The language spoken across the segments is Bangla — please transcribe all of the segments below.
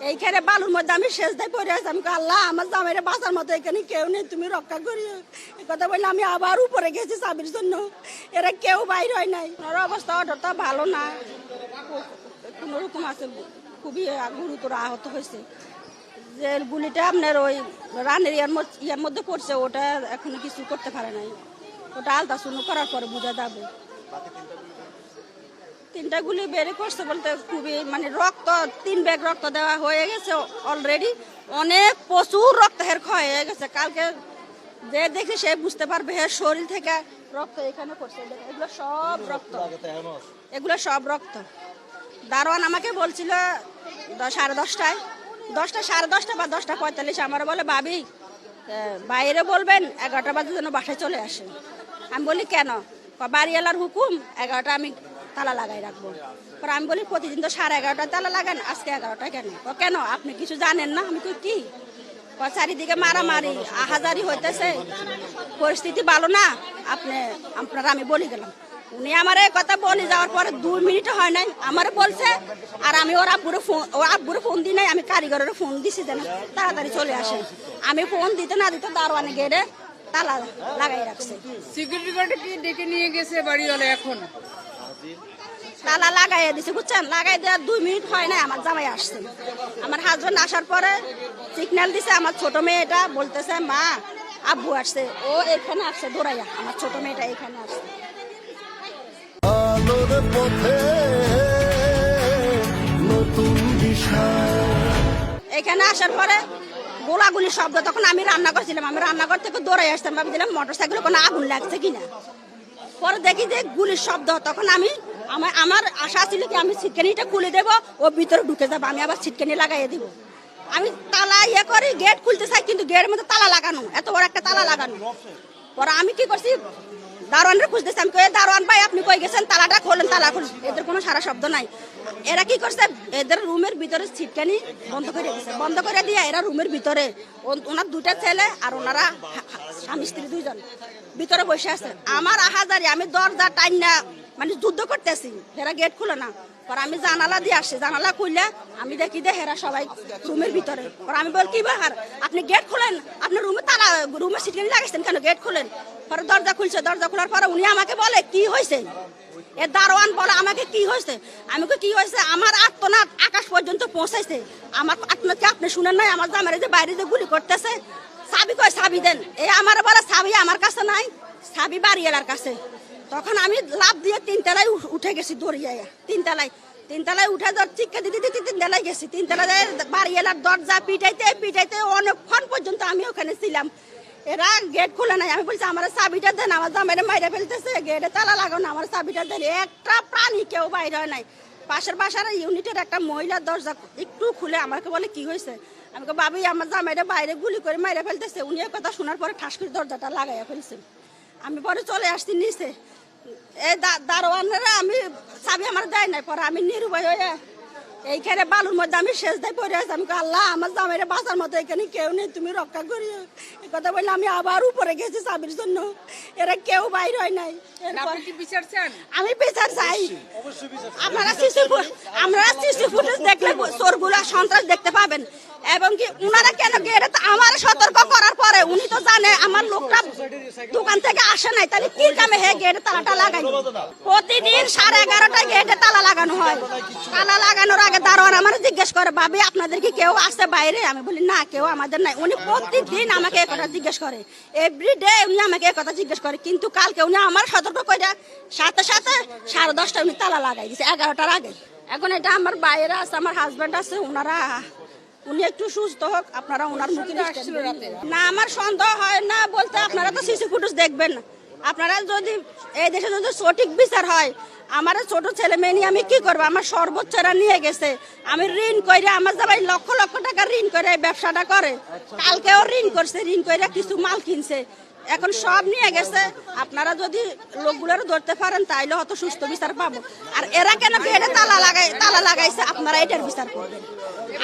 এইখানে বালুর মধ্যে আমি শেষ দায় পড়ে আছি। আমি আল্লাহ, আমার জামাইরে বাঁচার মতো এখানে কেউ নেই, তুমি রক্ষা করিও। এই কথা বললে আমি আবার উপরে গেছি চাবির জন্য। এরা কেউ বাইর হয় নাই। ওনার অবস্থা অর্ডারটা ভালো না। কোনো রকম আছে, খুবই গুরুতর আহত হয়েছে। যে গুলিটা আপনার ওই রানের ইয়ার ইয়ার মধ্যে পড়ছে, ওটা এখনও কিছু করতে পারে নাই। ওটা আলতা শুনো করার পরে বোঝা যাবে। তিনটা গুলি বের করছে বলতে খুবই মানে রক্ত তিন ব্যাগ রক্ত দেওয়া হয়ে গেছে অলরেডি অনেক প্রচুর রক্ত হের ক্ষয় হয়ে গেছে। কালকে যে দেখে সে বুঝতে পারবে হের শরীর থেকে রক্ত এখানে দেখেন, এগুলো সব রক্ত। এগুলো সব রক্ত। দারোয়ান আমাকে বলছিল সাড়ে দশটায়। দশটা সাড়ে দশটা বা দশটা পঁয়তাল্লিশ। আমার বলে আহ, বাইরে বলবেন এগারোটা বাজে যেন বাসায় চলে আসে আমি বলি কেন? বাড়িওয়ালার হুকুম এগারোটা আমি তালা লাগাই রাখব। পরে আমি বলি, প্রতিদিন তো সাড়ে এগারোটায় তালা লাগান, আজকে এগারোটায় কেন? কেন? আপনি কিছু জানেন না? আমি কি? চারিদিকে মারামারি, আহাজারি হইতেছে। পরিস্থিতি ভালো না। আপনি, আপনারা আমি বলি গেলাম। উনি আমার এই কথা বলে যাওয়ার পরে দুই মিনিট হয় নাই। আমারে বলছে, আর আমি ওর আব্বুরে ফোন ওর আব্বুরে ফোন দিই নাই, আমি কারিগরের ফোন দিছি যেন তাড়াতাড়ি চলে আসে। আমি ফোন দিতে না দিতে দারোয়ানে গেড়ে তালা লাগাই রাখছে। সিকিউরিটি গার্ড কি ডেকে নিয়ে গেছে বাড়িওয়ালা এখন? তালা লাগাই দিছে বুঝছেন? লাগাই দেওয়ার দুই মিনিট হয় নাই আমার জামাই আসছে। আমার হাজবেন্ড আসার পরে সিগন্যাল দিছে আমার ছোট মেয়েটা বলতেছে মা আব্বু আসছে। ও এখানে আসছে দৌড়াইয়া। আমার ছোট মেয়েটা এখানে আসছে। এখানে আসার পরে গোলাগুলি শব্দ তখন আমি রান্না করছিলাম। আমি রান্নাঘর থেকে দৌড়াই আসতাম ভাবি দিলাম মোটর সাইকেলে কোনো আগুন লাগছে কিনা। পরে দেখি যে গুলির শব্দ, তখন আমি, আমার আমার আশা ছিল কি আমি ছিটকানিটা খুলে দেবো, ও ভিতরে ঢুকে যাব, আমি আবার ছিটকানি লাগাইয়ে দিব। আমি তালা ইয়ে করি গেট খুলতে চাই, কিন্তু গেটের মধ্যে তালা লাগানো, এত বড় একটা তালা লাগানো। পরে আমি কি করছি, দারোয়ানরা খুঁজতেছি, আমি কই দারোয়ান ভাই, আপনি কই গেছেন? তালাটা খোলেন, তালা খুলেন। এদের কোনো সারা শব্দ নাই। এরা কি করছে, এদের রুমের ভিতরে ছিটকানি বন্ধ করে দিয়েছে বন্ধ করে দিয়ে এরা রুমের ভিতরে ওনার দুটা ছেলে আর ওনারা স্বামী, স্ত্রী দুইজন ভিতরে বসে আছে। আমার আহাজারি, আমি দরজা টাইন না মানে যুদ্ধ করতেছি এরা গেট খুলে না। পর আমি জানালা দিয়ে আসছি জানালা খুললে আমি দেখি যে হেরা সবাই রুমের ভিতরে। পর আমি বল, কি ব্যাপার? আপনি গেট খুলেন? আপনি রুমে তালা, রুমে সিটকানি লাগাইছেন কেন? গেট খুলেন? পরে দরজা খুলছে, দরজা খোলার পরে উনি আমাকে বলে, কি হয়েছে এ দারোয়ান বলে, আমাকে কি হয়েছে আমি কি হয়েছে আমার আত্মনাথ আকাশ পর্যন্ত পৌঁছাইছে। আমার আত্মনাথ কি আপনি শুনেন নাই? আমার জামারে যে বাইরে যে গুলি করতেছে সাবি কয়, সাবি দেন। এই আমার বলে, সাবি আমার কাছে নাই, সাবি বাড়িয়ালার কাছে। তখন আমি লাভ দিয়ে তিনতলায় উঠ- গেছি দৌড়িয়ে তিনতলায় তিনতলায় উঠে ধর চিক্কা দিতে দিতে তিনতলায় গেছি। তিনতলায় বাড়িয়ালার দরজা পিটাইতে পিটাইতে অনেকক্ষণ পর্যন্ত আমি ওখানে ছিলাম। এরা গেট খুলে নাই। আমি বলছি, আমার চাবিটা দেন, আমার জামাইরে মাইরে ফেলতেছে, গেটে তালা লাগানো আমার চাবিটা দেন। একটা প্রাণী কেউ বাইরে হয় নাই। পাশের বাসার ইউনিটের একটা মহিলার দরজা একটু খুলে আমাকে বলে, কি হয়েছে? আমি কই, বাবি আমার জামাইরে বাইরে গুলি করে মাইরে ফেলতেছে। উনি কথা শোনার পরে ঠাস করে দরজাটা লাগাইয়া ফেলছে। আমি পরে চলে আসছি নিচে। এই দা- দারোয়ানেরা আমি চাবি আমার দেয় নাই পরে আমি নিরুপায় হয়ে এইখানে বালুর মধ্যে আমি শেষ দায় পড়ে আছি। আমি কই, আল্লাহ আমার জামাইরে বাঁচার মতো এখানে কেউ নেই তুমি রক্ষা করিও। এই কথা বললে আমি আবার উপরে গেছি চাবির জন্য। এরা কেউ বাইর হয় নাই। আমি বিচার চাই। আপনারা শিশু আমরা শিশু ফুটেজ দেখলে চোরগুলা সন্ত্রাস দেখতে পাবেন। এবং কি উনারা কেন গেটে আমার সতর্ক করার পরে, উনি তো জানে আমার লোকটা দোকান থেকে আসে নাই, তাহলে কি কামে হে গেটে তালাটা লাগাই? প্রতিদিন সাড়ে এগারোটায় গেটে তালা লাগানো হয়। তালা লাগানোর আগে দারোয়ান আমার জিজ্ঞেস করে, ভাবি, আপনাদের কি কেউ আসে বাইরে? আমি বলি, না, কেউ আমাদের নাই। উনি প্রতিদিন আমাকে এই কথা জিজ্ঞেস করে। এভরি ডে উনি আমাকে এই কথা জিজ্ঞেস করে। কিন্তু কালকে উনি আমার সতর্ক করে সাথে সাথে সাড়ে দশটা উনি তালা লাগাই দিছে, এগারোটার আগে। এখন এটা আমার বাইরে আছে, আমার হাজব্যান্ড আছে ওনারা উনি একটু সুস্থ হোক আপনারা ওনার মুখে না আমার সন্দেহ হয় না বলতে আপনারা তো সিসি ফুটেজ দেখবেন আপনারা যদি এই দেশে যদি সঠিক বিচার হয় আমার ছোট ছেলে মেয়ে নিয়ে আমি কি করব? আমার সর্বোচ্চ এরা নিয়ে গেছে। আমি ঋণ করে আমার যাবাই লক্ষ লক্ষ টাকা ঋণ করে ব্যবসাটা করে। কালকেও ঋণ করছে, ঋণ করে কিছু মাল কিনছে। এখন সব নিয়ে গেছে। আপনারা যদি লোকগুলোর ধরতে পারেন, তাইলে হয়তো সুস্থ বিচার পাবো। আর এরা কেন গেটে তালা লাগাই তালা লাগাইছে? আপনারা এটার বিচার করবেন।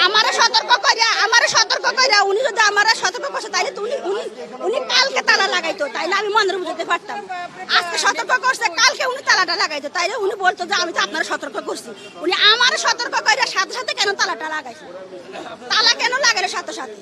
আমারও সতর্ক করে আমারে সতর্ক করে উনি যদি আমারে সতর্ক করছে, তাইলে তো উনি উনি উনি কালকে তালা লাগাইতো। তাইলে আমি মনের বুঝতে পারতাম। আজকে সতর্ক করছে কালকে উনি তালাটা লাগাইতো তাই উনি বলতো যে আমি তো আপনারা সতর্ক করছি। উনি আমার সতর্ক করে সাথে সাথে কেন তালাটা লাগাইছে? তালা কেন লাগাইলো সাথে সাথে?